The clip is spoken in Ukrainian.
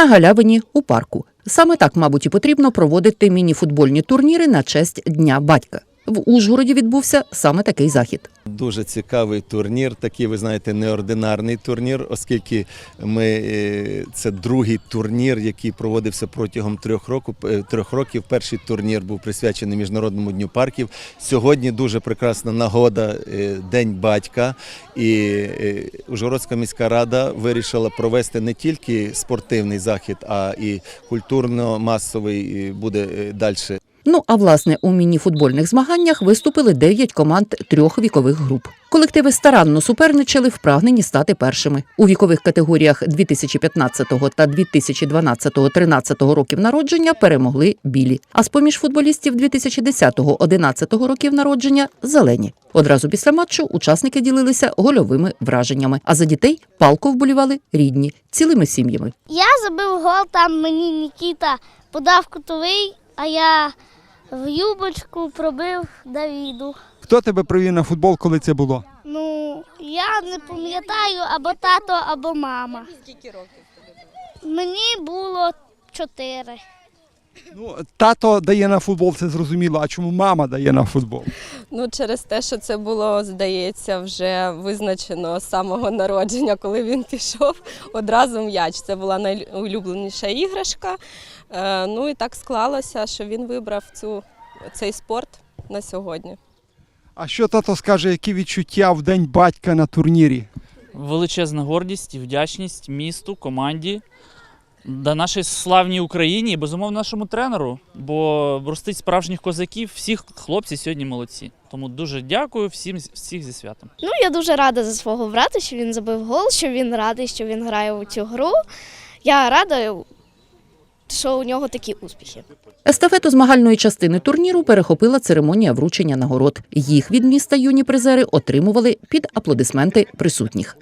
на галявині у парку. Саме так, мабуть, і потрібно проводити міні-футбольні турніри на честь Дня батька. В Ужгороді відбувся саме такий захід. Дуже цікавий турнір, такий, ви знаєте, неординарний турнір, оскільки ми е, це другий турнір, який проводився протягом трьох років. е, Трьох років. Перший турнір був присвячений Міжнародному дню парків. Сьогодні дуже прекрасна нагода е, День батька. І Ужгородська міська рада вирішила провести не тільки спортивний захід, а і культурно-масовий буде далі Ну а власне у міні-футбольних змаганнях виступили 9 команд трьох вікових груп. Колективи старанно суперничали, впрагнені стати першими. У вікових категоріях 2015 та 2012-13 років народження перемогли білі. А з поміж футболістів 2010-11 років народження зелені. Одразу після матчу учасники ділилися гольовими враженнями. А за дітей палко вболівали рідні цілими сім'ями. Я забив гол, там мені Нікіта подав кутовий, а я в юбочку пробив Давіду. Хто тебе привів на футбол, коли це було? Ну, я не пам'ятаю або тато, або мама. Скільки років? Мені було чотири. Ну, тато дає на футбол, це зрозуміло. А чому мама дає на футбол? Ну, через те, що це було, здається, вже визначено з самого народження, коли він пішов одразу м'яч. Це була найулюбленіша іграшка. Е, Ну і так склалося, що він вибрав цю, цей спорт на сьогодні. А що тато скаже, які відчуття в день батька на турнірі? величезна гордість і вдячність місту, команді, да нашій славній Україні і безумовно нашому тренеру. Бо ростить справжніх козаків, всіх хлопці сьогодні молодці. Тому дуже дякую всім всіх зі святом. Ну, я дуже рада за свого брата, що він забив гол, що він радий, що він грає у цю гру. Я рада, що у нього такі успіхи. Естафету змагальної частини турніру перехопила церемонія вручення нагород. Їх від міста юні призери отримували під аплодисменти присутніх.